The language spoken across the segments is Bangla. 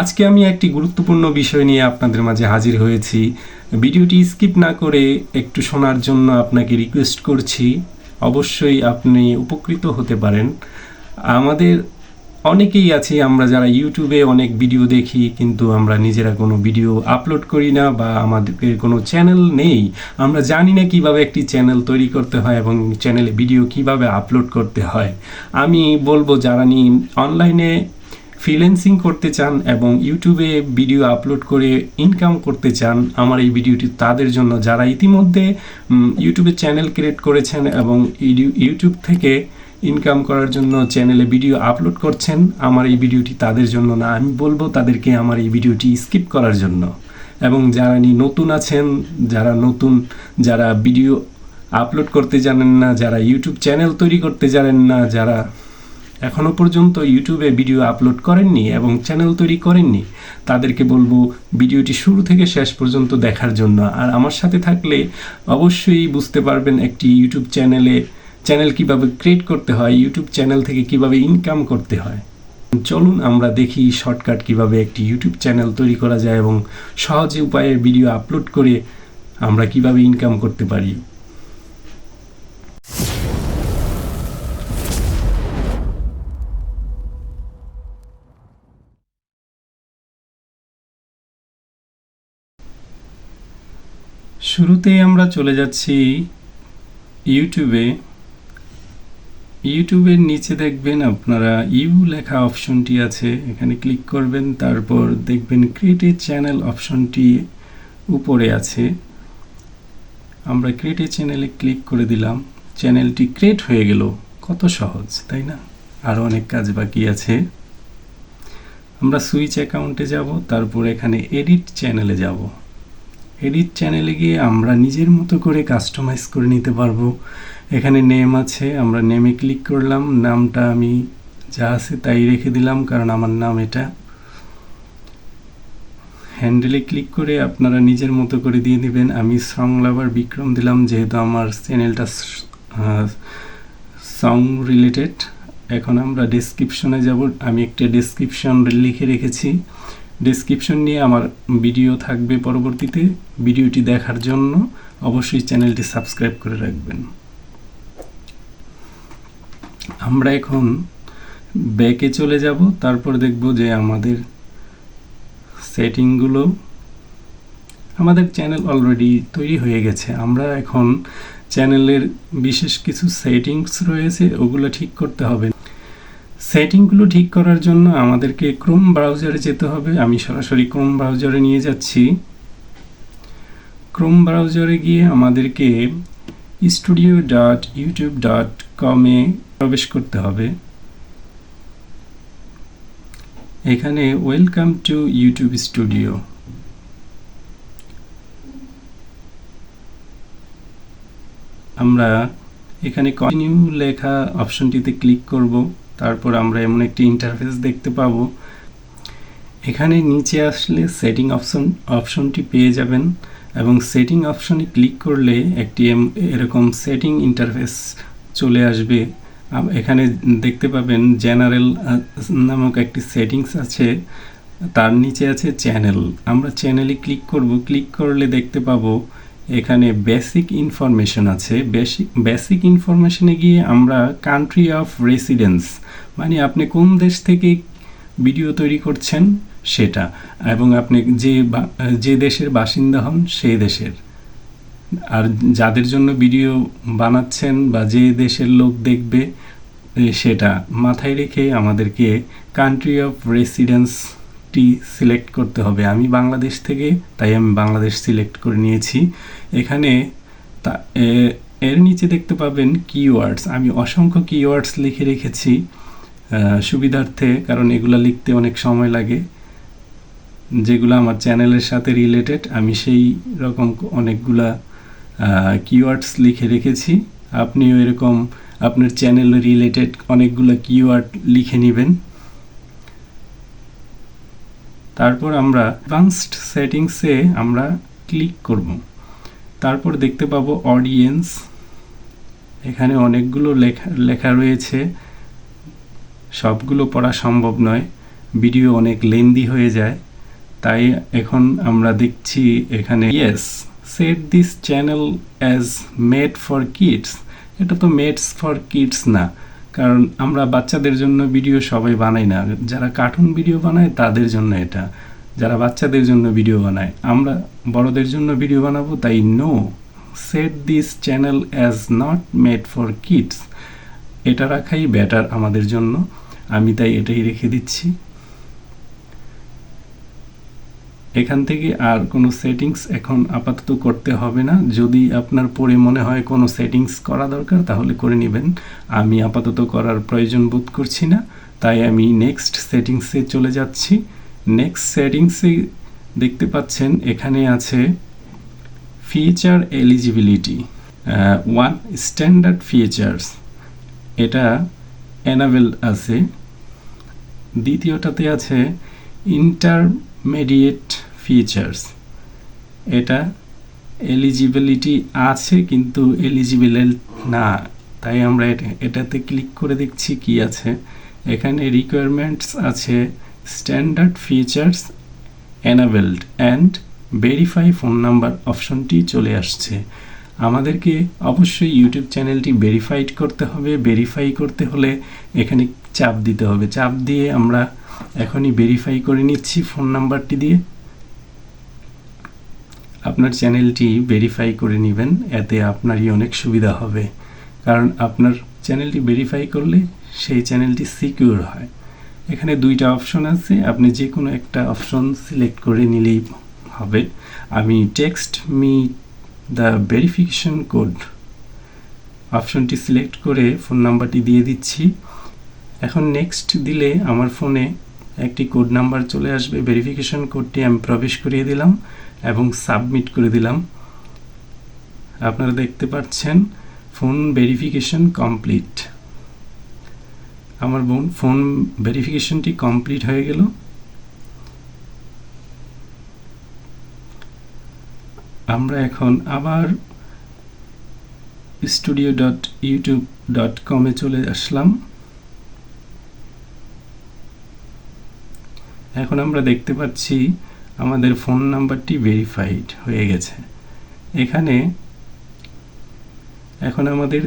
আজকে আমি একটি গুরুত্বপূর্ণ বিষয় নিয়ে আপনাদের মাঝে হাজির হয়েছি। ভিডিওটি স্কিপ না করে একটু শোনার জন্য আপনাকে রিকোয়েস্ট করছি, অবশ্যই আপনি উপকৃত হতে পারেন। আমাদের অনেকেই আছি, আমরা যারা ইউটিউবে অনেক ভিডিও দেখি, কিন্তু আমরা নিজেরা কোনো ভিডিও আপলোড করি না বা আমাদের কোনো চ্যানেল নেই। আমরা জানি না কীভাবে একটি চ্যানেল তৈরি করতে হয় এবং চ্যানেলে ভিডিও কীভাবে আপলোড করতে হয়। আমি বলব, যারা নি অনলাইনে ফ্রিল্যান্সিং করতে চান এবং ইউটিউবে ভিডিও আপলোড করে ইনকাম করতে চান, আমার এই ভিডিওটি তাদের জন্য, যারা ইতিমধ্যে ইউটিউবে চ্যানেল ক্রিয়েট করেছেন এবং ইউটিউব থেকে ইনকাম করার জন্য চ্যানেলে ভিডিও আপলোড করছেন, আমার এই ভিডিওটি তাদের জন্য না। আমি বলব তাদেরকে আমার এই ভিডিওটি স্কিপ করার জন্য। এবং যারা নি নতুন আছেন, যারা নতুন, যারা ভিডিও আপলোড করতে জানেন না, যারা ইউটিউব চ্যানেল তৈরি করতে জানেন না, যারা এখনও পর্যন্ত ইউটিউবে ভিডিও আপলোড করেননি এবং চ্যানেল তৈরি করেননি। তাদেরকে বলব ভিডিওটি শুরু থেকে শেষ পর্যন্ত দেখার জন্য। আর আমার সাথে থাকলে অবশ্যই বুঝতে পারবেন একটি ইউটিউব চ্যানেলে চ্যানেল কীভাবে ক্রিয়েট করতে হয়, ইউটিউব চ্যানেল থেকে কীভাবে ইনকাম করতে হয়। চলুন আমরা দেখি শর্টকাট কীভাবে একটি ইউটিউব চ্যানেল তৈরি করা যায় এবং সহজে উপায়ে ভিডিও আপলোড করে আমরা কীভাবে ইনকাম করতে পারি। শুরুতেই আমরা চলে যাচ্ছি ইউটিউবে। ইউটিউবের নিচে দেখবেন আপনারা ইউ লেখা অপশনটি আছে, এখানে ক্লিক করবেন, তারপর দেখবেন ক্রিয়েট চ্যানেল অপশনটি উপরে আছে। আমরা ক্রিয়েট চ্যানেলে ক্লিক করে দিলাম চ্যানেলটি ক্রিয়েট হয়ে গেল। কত সহজ, তাই না? আরও অনেক কাজ বাকি আছে। আমরা সুইচ অ্যাকাউন্টে যাব, তারপর এখানে এডিট চ্যানেলে যাব। এডিট চ্যানেলে গিয়ে আমরা নিজের মতো করে কাস্টমাইজ করে নিতে পারব। এখানে নেম আছে, আমরা নেমে ক্লিক করলাম, নামটা আমি যা আছে তাই রেখে দিলাম, কারণ আমার নাম এটা। হ্যান্ডেলে ক্লিক করে আপনারা নিজের মতো করে দিয়ে দিবেন। আমি সং লাভার বিক্রম দিলাম, যেহেতু আমার চ্যানেলটা সং রিলেটেড এখন আমরা ডেসক্রিপশনে যাব। আমি একটা ডেসক্রিপশন লিখে রেখেছি। ডেসক্রিপশন নিয়ে আমার ভিডিও থাকবে পরবর্তীতে। ভিডিওটি দেখার জন্য অবশ্যই চ্যানেলটি সাবস্ক্রাইব করে রাখবেন। আমরা এখন ব্যাকে চলে যাব, তারপর দেখব যে আমাদের সেটিংগুলো আমাদের চ্যানেল অলরেডি তৈরি হয়ে গেছে। আমরা এখন চ্যানেলের বিশেষ কিছু সেটিংস রয়েছে, ওগুলো ঠিক করতে হবে। সেটিংগুলো ঠিক করার জন্য আমাদেরকে ক্রোম ব্রাউজারে যেতে হবে। আমি সরাসরি ক্রোম ব্রাউজারে নিয়ে যাচ্ছি। ক্রোম ব্রাউজারে গিয়ে আমাদেরকে স্টুডিও ডট ইউটিউব ডট কমে প্রবেশ করতে হবে। এখানে ওয়েলকাম টু ইউটিউব স্টুডিও আমরা এখানে কন্টিনিউ লেখা অপশনটিতে ক্লিক করব। তারপর আমরা এমন একটি ইন্টারফেস দেখতে পাবো। এখানে নিচে আসলে সেটিং অপশন অপশনটি পেয়ে যাবেন এবং সেটিং অপশনে ক্লিক করলে একটি এরকম সেটিং ইন্টারফেস চলে আসবে। এখানে দেখতে পাবেন জেনারেল নামক একটি সেটিংস আছে, তার নিচে আছে চ্যানেল আমরা চ্যানেলে ক্লিক করব। ক্লিক করলে দেখতে পাবো এখানে বেসিক ইনফরমেশন আছে। বেসিক বেসিক ইনফরমেশনে গিয়ে আমরা কান্ট্রি অফ রেসিডেন্স মানে আপনি কোন দেশ থেকে ভিডিও তৈরি করছেন সেটা, এবং আপনি যে যে দেশের বাসিন্দা হন সেই দেশের। আর যাদের জন্য ভিডিও বানাচ্ছেন বা যে দেশের লোক দেখবে সেটা মাথায় রেখে আমাদেরকে কান্ট্রি অফ রেসিডেন্সটি সিলেক্ট করতে হবে। আমি বাংলাদেশ থেকে, তাই আমি বাংলাদেশ সিলেক্ট করে নিয়েছি। এখানে তা এর নিচে দেখতে পাবেন কিওয়ার্ডস আমি অসংখ্য কিওয়ার্ডস লিখে রেখেছি সুবিধার্থে, কারণ এগুলো লিখতে অনেক সময় লাগে। যেগুলো আমার চ্যানেলের সাথে রিলেটেড আমি সেই রকম অনেকগুলা কিওয়ার্ডস লিখে রেখেছি। আপনিও এরকম আপনার চ্যানেল রিলেটেড অনেকগুলো কিওয়ার্ড লিখে নেবেন। তারপর আমরা অ্যাডভান্সড সেটিংসে আমরা ক্লিক করব। তারপর দেখতে পাবো অডিয়েন্স এখানে অনেকগুলো লেখা লেখা রয়েছে। সবগুলো পড়া সম্ভব নয়। ভিডিও অনেক লেন্দি হয়ে যায়। তাই এখন আমরা দেখছি এখানে yes set this channel as made for kids এটা তো মেডস ফর কিডস না। কারণ আমরা বাচ্চাদের জন্য ভিডিও সবাই বানাই না। যারা কার্টুন ভিডিও বানায়, তাদের জন্য এটা। যারা বাচ্চাদের জন্য ভিডিও বানায়, আমরা বড়দের জন্য ভিডিও বানাবো, তাই no set this channel as not made for kids এটা রাখাই বেটার আমাদের জন্য। আমি তাই এটাই রেখে দিচ্ছি। এখান থেকে আর কোনো সেটিংস এখন আপাতত করতে হবে না। যদি আপনার পরে মনে হয় কোনো সেটিংস করা দরকার, তাহলে করে নেবেন। আমি আপাতত করার প্রয়োজন বোধ করছি না। তাই আমি নেক্সট সেটিংসে চলে যাচ্ছি। নেক্সট সেটিংসে দেখতে পাচ্ছেন, এখানে আছে feature eligibility one standard features এটা এনাবেল আছে। দ্বিতীয়টাতে আছে ইন্টারমিডিয়েট ফিচার্স এটা এলিজিবিলিটি আছে কিন্তু এলিজিবল না। তাই আমরা এটা, এটাতে ক্লিক করে দেখছি কি আছে। এখানে রিকোয়ারমেন্টস আছে standard features enabled and verify phone number অপশনটি চলে আসছে। আমাদেরকে অবশ্যই ইউটিউব চ্যানেলটি ভেরিফাইড করতে হবে। ভেরিফাই করতে হলে এখানে চাপ দিতে হবে। চাপ দিয়ে আমরা এখনই ভেরিফাই করে নিচ্ছি ফোন নাম্বারটি দিয়ে। আপনার চ্যানেলটি ভেরিফাই করে নেবেন, এতে আপনারই অনেক সুবিধা হবে। কারণ আপনার চ্যানেলটি ভেরিফাই করলে সেই চ্যানেলটি সিকিউর হয়। এখানে দুইটা অপশন আছে। আপনি যে কোনো একটা অপশন সিলেক্ট করে নিলেই হবে। আমি text me the verification code অপশনটি সিলেক্ট করে ফোন নাম্বারটি দিয়ে দিচ্ছি। এখন নেক্সট দিলে আমার ফোনে একটি কোড নাম্বার চলে আসবে। ভেরিফিকেশন কোডটি আমি প্রবেশ করিয়ে দিলাম এবং সাবমিট করে দিলাম। আপনারা দেখতে পাচ্ছেন ফোন ভেরিফিকেশন কমপ্লিট আমার বোন ফোন ভেরিফিকেশনটি কমপ্লিট হয়ে গেল। আমরা এখন আবার স্টুডিও ডট ইউটিউব ডট কমে চলে আসলাম। এখন আমরা দেখতে পাচ্ছি আমাদের ফোন নাম্বারটি ভেরিফাইড হয়ে গেছে। এখানে এখন আমাদের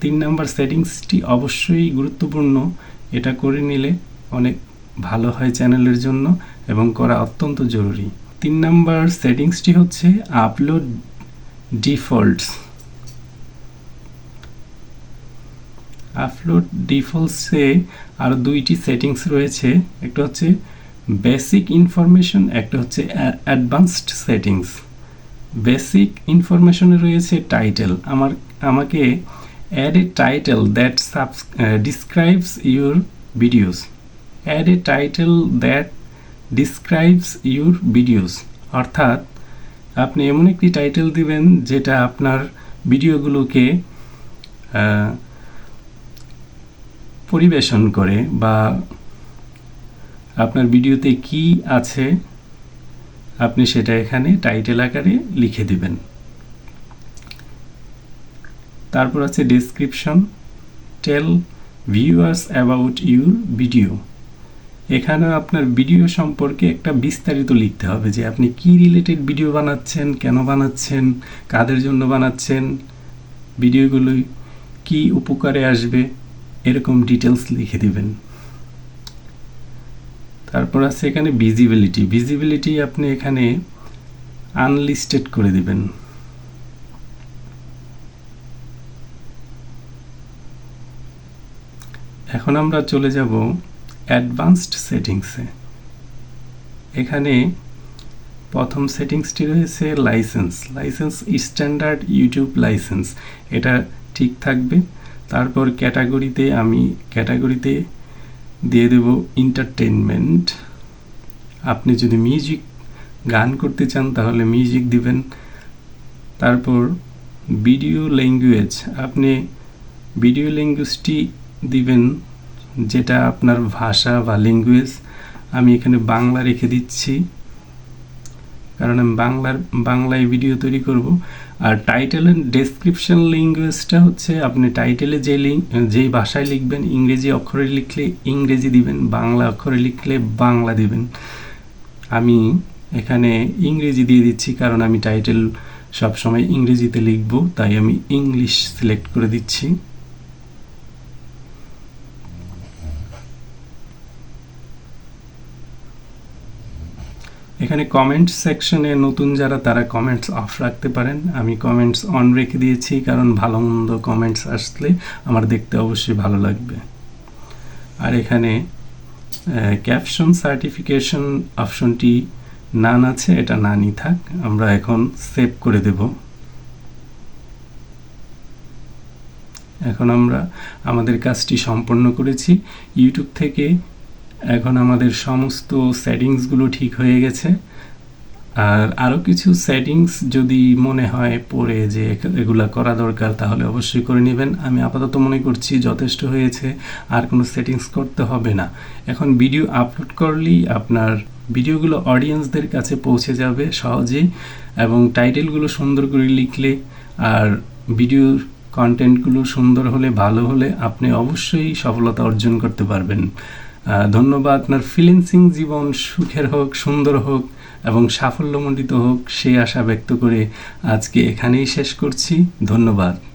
তিন নাম্বার সেটিংসটি অবশ্যই গুরুত্বপূর্ণ। এটা করে নিলে অনেক ভালো হয় চ্যানেলের জন্য এবং করা অত্যন্ত জরুরি। তিন নাম্বার সেটিংসটি হচ্ছে আপলোড ডিফল্টস। আপলোড ডিফল্টসে আরও দুইটি সেটিংস রয়েছে। একটা হচ্ছে বেসিক ইনফরমেশন, একটা হচ্ছে অ্যাডভান্সড সেটিংস। বেসিক ইনফরমেশনে রয়েছে টাইটেল। আমার, আমাকে add a title that subs describes your videos. Add a title that describes your videos অর্থাৎ, আপনি এমন একটি টাইটেল দিবেন যেটা আপনার ভিডিওগুলোকে পরিবেশন করে বা আপনার ভিডিওতে কি আছে, আপনি সেটা এখানে টাইটেল আকারে লিখে দিবেন। তারপর আছে description tell viewers about your video এখানে আপনার ভিডিও সম্পর্কে একটা বিস্তারিত লিখতে হবে যে আপনি কি রিলেটেড ভিডিও বানাচ্ছেন, কেন বানাচ্ছেন, কাদের জন্য বানাচ্ছেন ভিডিওগুলো কি উপকারে আসবে, এরকম ডিটেলস লিখে দিবেন। তারপর আছে এখানে ভিজিবিলিটি ভিজিবিলিটি আপনি এখানে আনলিস্টেড করে দিবেন। এখন আমরা চলে যাব অ্যাডভান্সড সেটিংসে। এখানে প্রথম সেটিংসটি রয়েছে license. License standard YouTube license. এটা ঠিক থাকবে। তারপর ক্যাটাগরিতে আমি ক্যাটাগরিতে দিয়ে দেব এন্টারটেনমেন্ট আপনি যদি মিউজিক গান করতে চান, তাহলে মিউজিক দিবেন। তারপর ভিডিও ল্যাঙ্গুয়েজ আপনি ভিডিও ল্যাঙ্গুয়েজটি দিবেন যেটা আপনার ভাষা বা ল্যাঙ্গুয়েজ আমি এখানে বাংলা রেখে দিচ্ছি। কারণ আমি বাংলার, বাংলায় ভিডিও তৈরি করব। আর টাইটেলের ডেসক্রিপশন ল্যাঙ্গুয়েজটা হচ্ছে আপনি টাইটেলে যে যেই ভাষায় লিখবেন, ইংরেজি অক্ষরে লিখলে ইংরেজি দিবেন, বাংলা অক্ষরে লিখলে বাংলা দিবেন। আমি এখানে ইংরেজি দিয়ে দিচ্ছি কারণ আমি টাইটেল সবসময় ইংরেজিতে লিখব, তাই আমি ইংলিশ সিলেক্ট করে দিচ্ছি। এখানে কমেন্টস সেকশনে নতুন যারা, তারা কমেন্টস অফ রাখতে পারেন। আমি কমেন্টস অন রেখে দিয়েছি, কারণ ভালো মন্দ কমেন্টস আসলে আমার দেখতে অবশ্যই ভালো লাগবে। আর এখানে ক্যাপশন সার্টিফিকেশন অপশনটি নান আছে, এটা নানই থাক, আমরা এখন সেভ করে দেব। এখন আমরা আমাদের কাজটি সম্পন্ন করেছি। ইউটিউব থেকে এখন আমাদের সমস্ত সেটিংসগুলো ঠিক হয়ে গেছে। আর আরও কিছু সেটিংস যদি মনে হয় পড়ে যে এগুলো করা দরকার, তাহলে অবশ্যই করে নেবেন। আমি আপাতত মনে করছি যথেষ্ট হয়েছে, আর কোনো সেটিংস করতে হবে না। এখন ভিডিও আপলোড করলেই আপনার ভিডিওগুলো অডিয়েন্সদের কাছে পৌঁছে যাবে সহজেই, এবং টাইটেলগুলো সুন্দর করে লিখলে আর ভিডিওর কন্টেন্টগুলো সুন্দর হলে, ভালো হলে আপনি অবশ্যই সফলতা অর্জন করতে পারবেন। ধন্যবাদ। আপনার ফিলেন্সিং জীবন সুখের হোক, সুন্দর হোক এবং সাফল্যমণ্ডিত হোক, সেই আশা ব্যক্ত করে আজকে এখানেই শেষ করছি। ধন্যবাদ।